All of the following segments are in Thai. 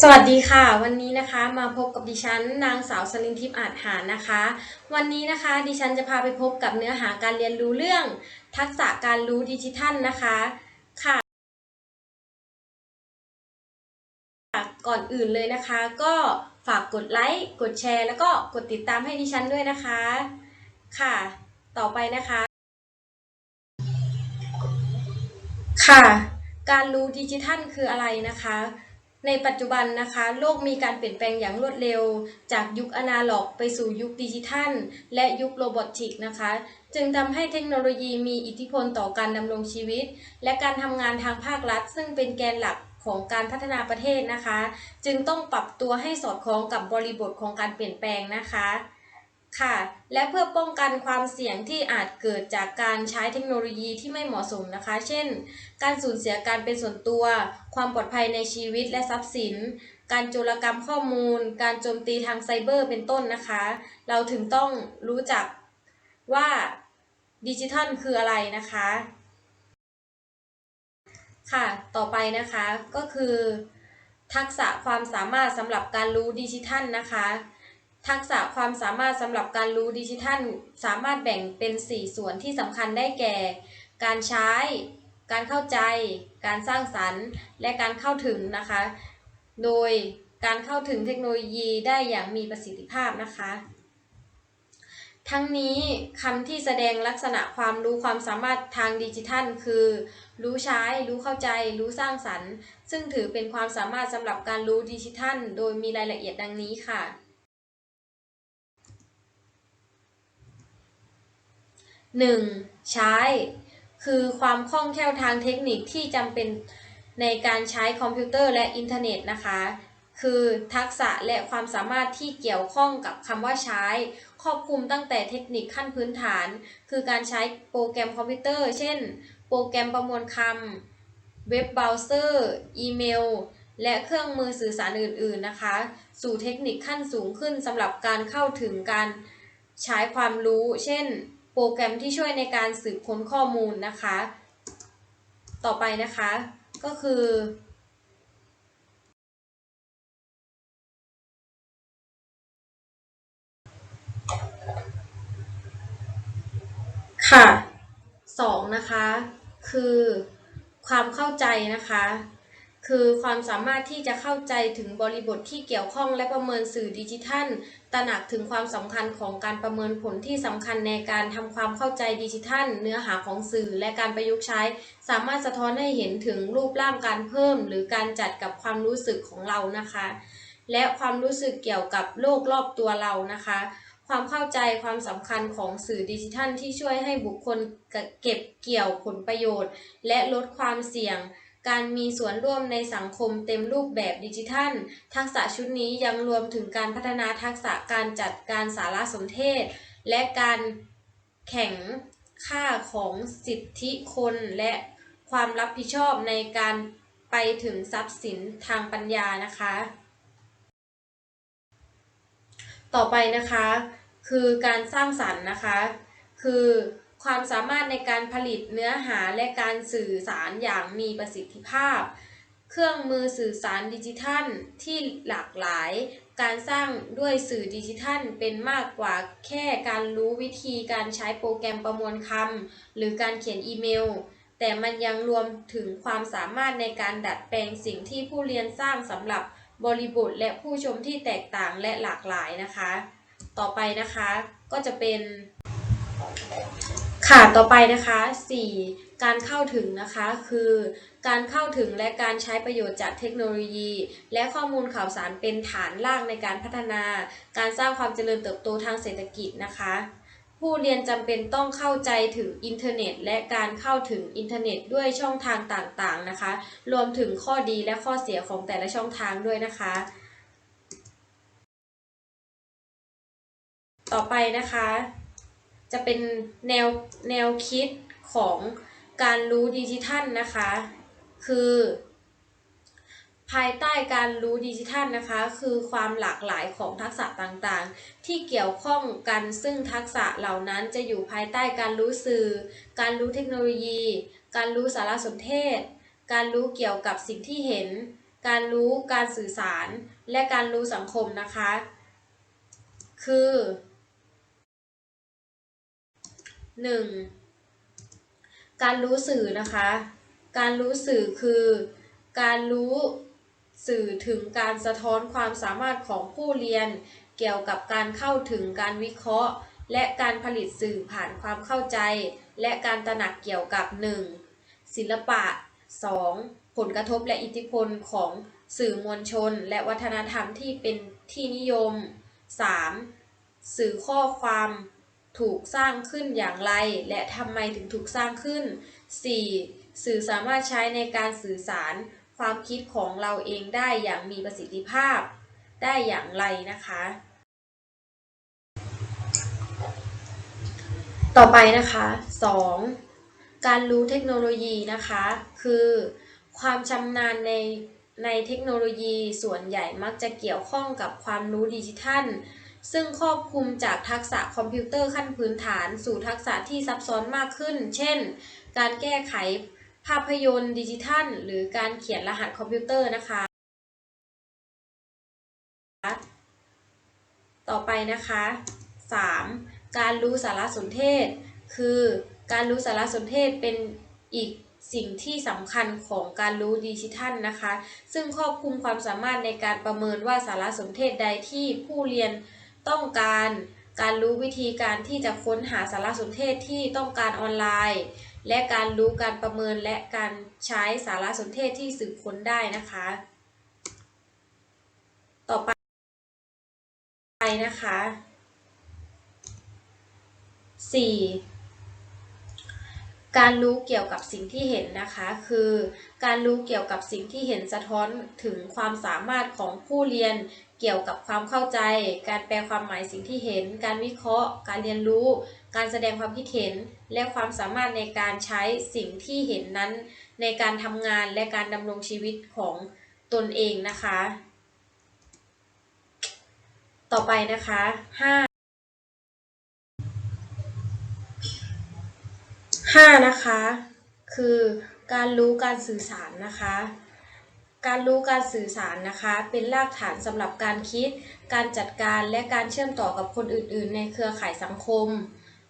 สวัสดีค่ะ วันนี้นะคะมาพบกับดิฉันนางสาวสลินทิพย์อาจหารนะคะ วันนี้นะคะดิฉันจะพาไปพบกับเนื้อหาการเรียนรู้เรื่อง ทักษะการรู้ดิจิทัลนะคะค่ะก่อนอื่นเลยนะคะ ก็ฝากกดไลค์กดแชร์ แล้วก็กดติดตามให้ดิฉันด้วยนะคะ ค่ะ ต่อไปนะคะ ค่ะ การรู้ดิจิทัลคืออะไรนะคะ ในปัจจุบันนะคะ โลกมีการเปลี่ยนแปลงอย่างรวดเร็ว จากยุคอนาล็อก ไปสู่ยุคดิจิทัล และยุคโรบอติกนะคะ จึงทำให้เทคโนโลยีมีอิทธิพลต่อการดำรงชีวิต และการทำงานทางภาครัฐ ซึ่งเป็นแกนหลักของการพัฒนาประเทศนะคะ จึงต้องปรับตัวให้สอดคล้องกับบริบทของการเปลี่ยนแปลงนะคะ ค่ะ และเพื่อป้องกันความเสี่ยงที่อาจเกิดจากการใช้เทคโนโลยีที่ไม่เหมาะสมนะคะ เช่น การสูญเสียการเป็นส่วนตัว ความปลอดภัยในชีวิตและทรัพย์สิน การโจรกรรมข้อมูล การโจมตีทางไซเบอร์เป็นต้นนะคะ เราถึงต้องรู้จักว่าดิจิทัลคืออะไรนะคะ ค่ะ ต่อไปนะคะก็คือ ทักษะความสามารถสำหรับการรู้ดิจิทัลนะคะ ทักษะความสามารถสำหรับการรู้ดิจิทัล สามารถแบ่งเป็น 4 ส่วนที่สำคัญได้แก่ การใช้ การเข้าใจ การสร้างสรรค์ และการเข้าถึงนะคะ โดยการเข้าถึงเทคโนโลยีได้อย่างมีประสิทธิภาพนะคะ ทั้งนี้คำที่แสดงลักษณะความรู้ความสามารถทางดิจิทัล คือ รู้ใช้ รู้เข้าใจ รู้สร้างสรรค์ ซึ่งถือเป็นความสามารถสำหรับการรู้ดิจิทัล โดยมีรายละเอียดดังนี้ค่ะ 1. ใช้ คือความคล่องแคล่วทางเทคนิคที่จำเป็นในการใช้คอมพิวเตอร์และอินเทอร์เน็ตนะคะ คือทักษะและความสามารถที่เกี่ยวข้องกับคำว่าใช้ ครอบคลุมตั้งแต่เทคนิคขั้นพื้นฐาน คือการใช้โปรแกรมคอมพิวเตอร์ เช่น โปรแกรมประมวลคำเว็บเบราว์เซอร์ อีเมล และเครื่องมือสื่อสารอื่น ๆนะคะ สู่เทคนิคขั้นสูงขึ้นสำหรับการเข้าถึงการใช้ความรู้ เช่น โปรแกรมที่ช่วยในการสืบค้นข้อมูลนะคะ ต่อไปนะคะก็คือค่ะสองนะคะ คือความเข้าใจนะคะ คือความสามารถที่จะเข้าใจถึงบริบทที่เกี่ยวข้องและประเมินสื่อดิจิทัล ตระหนักถึงความสำคัญของการประเมินผลที่สำคัญในการทำความเข้าใจดิจิทัล เนื้อหาของสื่อและการประยุกต์ใช้ สามารถสะท้อนให้เห็นถึงรูปร่างการเพิ่ม หรือการจัดกับความรู้สึกของเรานะคะ และความรู้สึกเกี่ยวกับโลกรอบตัวเรานะคะ ความเข้าใจความสำคัญของสื่อดิจิทัล ที่ช่วยให้บุคคลเก็บเกี่ยวผลประโยชน์ และลดความเสี่ยง การมีส่วนร่วมในสังคมเต็มรูปแบบดิจิทัล ทักษะชุดนี้ยังรวมถึงการพัฒนาทักษะการจัดการสารสนเทศ และการแข่งค่าของสิทธิคนและความรับผิดชอบในการไปถึงทรัพย์สินทางปัญญานะคะ ต่อไปนะคะ คือการสร้างสรรค์นะคะ คือ ความสามารถในการผลิตเนื้อหาและการสื่อสารอย่างมีประสิทธิภาพ เครื่องมือสื่อสารดิจิทัลที่หลากหลาย การสร้างด้วยสื่อดิจิทัลเป็นมากกว่าแค่การรู้วิธีการใช้โปรแกรมประมวลคำหรือการเขียนอีเมล แต่มันยังรวมถึงความสามารถในการดัดแปลงสิ่งที่ผู้เรียนสร้างสำหรับบริบทและผู้ชมที่แตกต่างและหลากหลายนะคะ ต่อไปนะคะก็จะเป็น ค่ะ ต่อไปนะคะ 4. การเข้าถึงนะคะ คือ การเข้าถึงและการใช้ประโยชน์จากเทคโนโลยี และข้อมูลข่าวสารเป็นฐานรากในการพัฒนา การสร้างความเจริญเติบโตทางเศรษฐกิจนะคะ ผู้เรียนจำเป็นต้องเข้าใจถึงอินเทอร์เน็ต และการเข้าถึงอินเทอร์เน็ตด้วยช่องทางต่างๆนะคะ รวมถึงข้อดีและข้อเสียของแต่ละช่องทางด้วยนะคะต่อไปนะคะ จะเป็นแนวแนวคิดของการรู้ดิจิทัลนะคะ คือ ภายใต้การรู้ดิจิทัลนะคะ คือความหลากหลายของทักษะต่างๆ ที่เกี่ยวข้องกันซึ่งทักษะเหล่านั้นจะอยู่ภายใต้การรู้สื่อ การรู้เทคโนโลยี การรู้สารสนเทศ การรู้เกี่ยวกับสิ่งที่เห็น การรู้การสื่อสาร และการรู้สังคมนะคะ คือ 1. การรู้สื่อนะคะ การรู้สื่อคือ การรู้สื่อถึงการสะท้อนความสามารถของผู้เรียน เกี่ยวกับการเข้าถึงการวิเคราะห์ และการผลิตสื่อผ่านความเข้าใจ และการตระหนักเกี่ยวกับ 1. ศิลปะ 2. ผลกระทบและอิทธิพลของสื่อมวลชน และวัฒนธรรมที่เป็นที่นิยม 3. สื่อข้อความ ถูกสร้างขึ้นอย่างไร และทำไมถึงถูกสร้างขึ้น 4. สื่อสามารถใช้ในการสื่อสารความคิดของเราเองได้อย่างมีประสิทธิภาพ ได้อย่างไรนะคะ ต่อไปนะคะ 2. การรู้เทคโนโลยีนะคะ คือความชำนาญในในเทคโนโลยีส่วนใหญ่มักจะเกี่ยวข้องกับความรู้ดิจิทัล ซึ่งครอบคลุมจากทักษะคอมพิวเตอร์ขั้นพื้นฐานสู่ทักษะที่ซับซ้อนมากขึ้น เช่น การแก้ไขภาพยนตร์ดิจิทัล หรือการเขียนรหัสคอมพิวเตอร์นะคะ ต่อไปนะคะ 3. การรู้สารสนเทศ คือการรู้สารสนเทศเป็นอีกสิ่งที่สำคัญของการรู้ดิจิทัลนะคะ ซึ่งครอบคลุมความสามารถในการประเมินว่าสารสนเทศใดที่ผู้เรียน ต้องการการรู้วิธีการที่จะค้นหาสารสนเทศที่ต้องการออนไลน์ และการรู้การประเมินและการใช้สารสนเทศที่สืบค้นได้นะคะ ต่อไปนะคะ 4. การรู้เกี่ยวกับสิ่งที่เห็นนะคะ คือ การรู้เกี่ยวกับสิ่งที่เห็นสะท้อนถึงความสามารถของผู้เรียน เกี่ยวกับความเข้าใจ การแปลความหมายสิ่งที่เห็น การวิเคราะห์ การเรียนรู้ การแสดงความคิดเห็น และความสามารถในการใช้สิ่งที่เห็นนั้น ในการทำงานและการดำรงชีวิตของตนเองนะคะ ต่อไปนะคะ 5 5 นะคะ คือการรู้การสื่อสารนะคะ การรู้การสื่อสารนะคะ เป็นรากฐานสำหรับการคิด การจัดการและการเชื่อมต่อกับคนอื่น ๆ ในเครือข่ายสังคม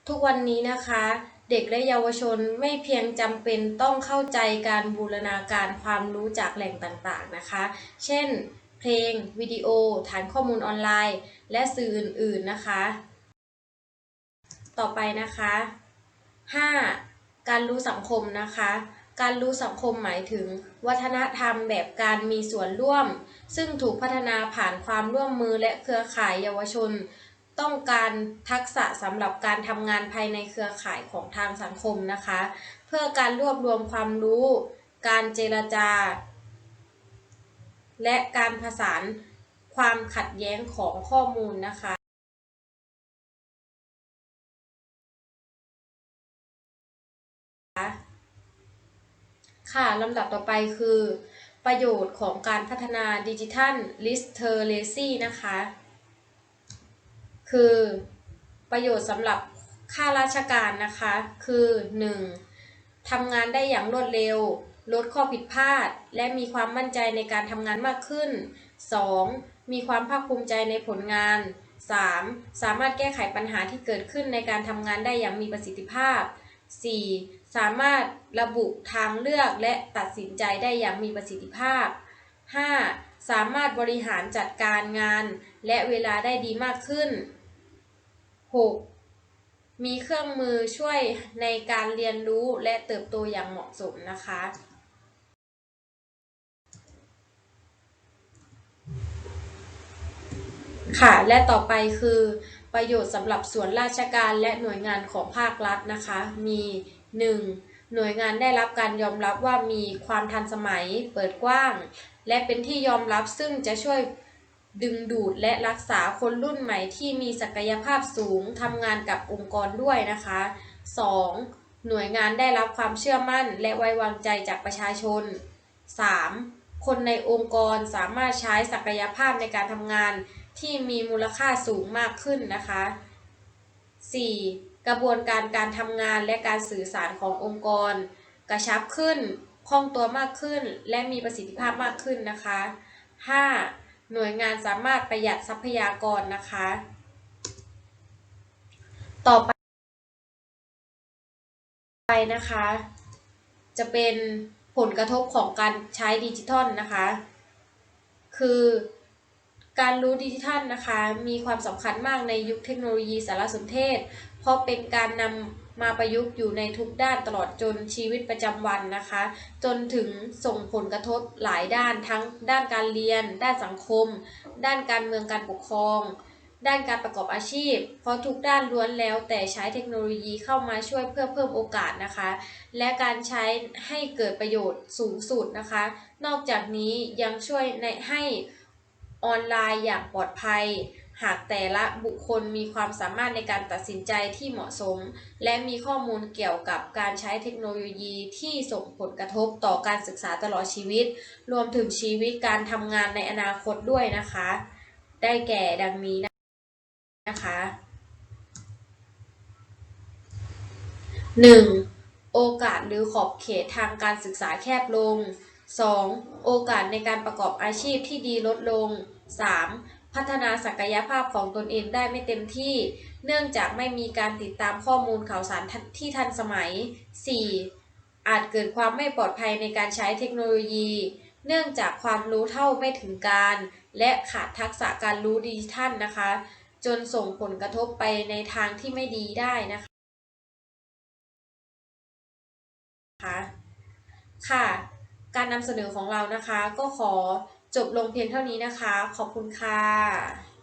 ทุกวันนี้นะคะ เด็กและเยาวชนไม่เพียงจำเป็นต้องเข้าใจการบูรณาการความรู้จากแหล่งต่างๆนะคะ เช่น เพลง วิดีโอ ฐานข้อมูลออนไลน์ และสื่ออื่น ๆนะคะ ต่อไปนะคะ 5. การรู้สังคมนะคะ การรู้สังคมหมายถึง วัฒนธรรมแบบการมีส่วนร่วม ซึ่งถูกพัฒนาผ่านความร่วมมือและเครือข่ายเยาวชน ต้องการทักษะสำหรับการทำงานภายในเครือข่ายของทางสังคมนะคะ เพื่อการรวบรวมความรู้ การเจรจา และการผสานความขัดแย้งของข้อมูลนะคะ ค่ะลำดับต่อไปคือ ประโยชน์ของการพัฒนาดิจิทัลลิสเทอเรซี่นะคะ คือประโยชน์สำหรับข้าราชการนะคะ คือ 1. ทำงานได้อย่างรวดเร็ว ลดข้อผิดพลาด และมีความมั่นใจในการทำงานมากขึ้น 2. มีความภาคภูมิใจในผลงาน 3. สามารถแก้ไขปัญหาที่เกิดขึ้นในการทำงานได้อย่างมีประสิทธิภาพ 4. สามารถระบุทางเลือกและตัดสินใจได้อย่างมีประสิทธิภาพ 5. สามารถบริหารจัดการงาน และเวลาได้ดีมากขึ้น 6. มีเครื่องมือช่วยในการเรียนรู้และเติบโตอย่างเหมาะสมนะคะค่ะ และต่อไปคือ ประโยชน์สำหรับส่วนราชการและหน่วยงานของภาครัฐนะคะ มี 1. หน่วยงานได้รับการยอมรับว่ามีความทันสมัยเปิดกว้าง และเป็นที่ยอมรับซึ่งจะช่วยดึงดูดและรักษาคนรุ่นใหม่ที่มีศักยภาพสูงทำงานกับองค์กรด้วยนะคะ 2. หน่วยงานได้รับความเชื่อมั่นและไว้วางใจจากประชาชน 3. คนในองค์กรสามารถใช้ศักยภาพในการทำงาน ที่มีมูลค่าสูงมากขึ้นนะคะ 4. กระบวนการการทำงานและการสื่อสารขององค์กร กระชับขึ้น คล่องตัวมากขึ้น และมีประสิทธิภาพมากขึ้นนะคะ 5. หน่วยงานสามารถประหยัดทรัพยากรนะคะ ต่อไปไปนะคะ จะเป็นผลกระทบของการใช้ดิจิทัลนะคะ คือ การรู้ดิจิทัลนะคะมีความสำคัญมากในยุคเทคโนโลยีสารสนเทศ เพราะเป็นการนำมาประยุกต์อยู่ในทุกด้านตลอดจนชีวิตประจำวันนะคะ จนถึงส่งผลกระทบหลายด้านทั้งด้านการเรียน ด้านสังคม ด้านการเมืองการปกครอง ด้านการประกอบอาชีพ เพราะทุกด้านล้วนแล้วแต่ใช้เทคโนโลยีเข้ามาช่วยเพื่อเพิ่มโอกาสนะคะ และการใช้ให้เกิดประโยชน์สูงสุดนะคะ นอกจากนี้ยังช่วยในให้ ออนไลน์อย่างปลอดภัย หากแต่ละบุคคลมีความสามารถในการตัดสินใจที่เหมาะสม และมีข้อมูลเกี่ยวกับการใช้เทคโนโลยีที่ส่งผลกระทบต่อการศึกษาตลอดชีวิต รวมถึงชีวิตการทำงานในอนาคตด้วยนะคะ ได้แก่ดังนี้นะคะ 1. โอกาสหรือขอบเขตทางการศึกษาแคบลง 2. โอกาสในการประกอบอาชีพที่ดีลดลง 3. พัฒนาศักยภาพของตนเองได้ไม่เต็มที่ เนื่องจากไม่มีการติดตามข้อมูลข่าวสารที่ทันสมัย 4. อาจเกิดความไม่ปลอดภัยในการใช้เทคโนโลยี เนื่องจากความรู้เท่าไม่ถึงการ และขาดทักษะการรู้ดิจิทัลนะคะ จนส่งผลกระทบไปในทางที่ไม่ดีได้นะคะค่ะ การนำเสนอของเรานะคะก็ขอ จบลงเพียงเท่านี้นะคะ ขอบคุณค่ะ